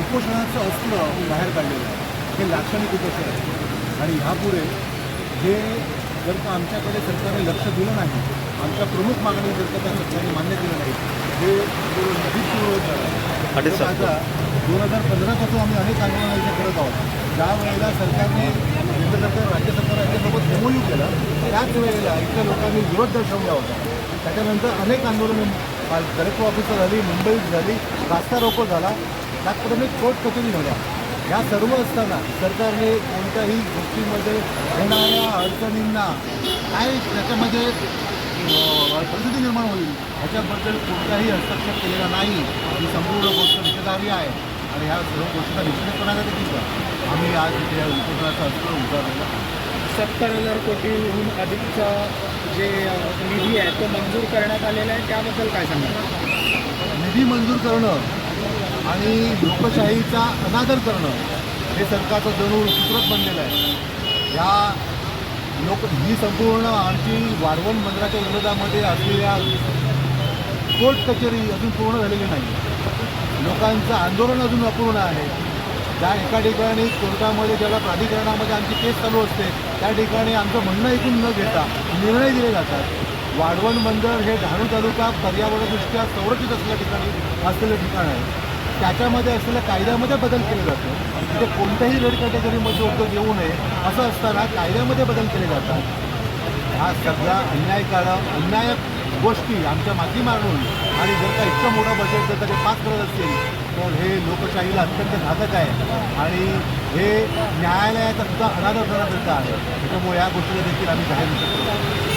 उपोषणाचं अस्त्र बाहेर काढलेलं आहे. हे लाक्षणिक उपोषण आहे. आणि ह्यापुढे हे जर का आमच्याकडे सरकारने लक्ष दिलं नाही आमच्या प्रमुख मागणी जर का त्या सरकारने मान्य केलं नाही हे अधिक सुरू होत आता दोन हजार पंधरापासून आम्ही अनेक आंदोलनं इथे करत आहोत. ज्या वेळेला सरकारने केंद्र सरकार राज्य सरकार यांच्यासोबत एमओयू केलं त्याच वेळेला इथल्या लोकांनी विरोध दर्शवला होता. त्याच्यानंतर अनेक आंदोलनं आज कलेक्टर ऑफिसर झाली मुंबईत झाली रास्ता रोको झाला. त्याप्रमाणे कोर्ट कचेरी झाल्या ह्या सर्व असताना सरकारने कोणत्याही गोष्टीमध्ये येणाऱ्या अडचणींना काय त्याच्यामध्ये परिस्थिती निर्माण होईल ह्याच्याबद्दल कोणताही हस्तक्षेप केलेला नाही. ही संपूर्ण गोष्ट निषेधारी आहे. आणि ह्या सर्व गोष्टीचा निषेध करण्यासाठी आम्ही आज इथे या उपोषणाचा अस्त्र उभारलेला आहे. सत्तर हजार कोटीहून अधिकचा जे निधी आहे तो मंजूर करण्यात आलेला आहे. त्याबद्दल काय सांगा निधी मंजूर करणं आणि लोकशाहीचा अनादर करणं हे सरकारचं जणू सूत्रच बनलेलं आहे. या लोक ही संपूर्ण आमची वाढवण मंदिराच्या विरोधामध्ये असलेल्या कोर्ट कचेरी अजून पूर्ण झालेली नाही. लोकांचं आंदोलन अजून अपूर्ण आहे. ज्या एका ठिकाणी कोर्टामध्ये ज्याला प्राधिकरणामध्ये आमची केस चालू असते त्या ठिकाणी आमचं म्हणणं ऐकून न घेता निर्णय दिले जातात. वाढवण बंदर हे डहाणू तालुका पर्यावरणदृष्ट्या संरक्षित असल्या ठिकाणी असलेलं ठिकाण आहे. त्याच्यामध्ये असलेल्या कायद्यामध्ये बदल केले जातो म्हणजे कोणत्याही रेड कॅटेगरीमध्ये उद्योग येऊ नये असं असताना कायद्यामध्ये बदल केले जातात. हा सगळा अन्यायकारक अन्यायक गोष्टी आमच्या माध्यमातून आणि जर का इतकं मोठं बजेट जर का ते पास करत असतील तर हे लोकशाहीला अत्यंत घातक आहे. आणि हे न्यायालयाचा सुद्धा अनादर करण्याकरिता आहे. त्याच्यामुळे या गोष्टीला देखील आम्ही जाहीर करू करतो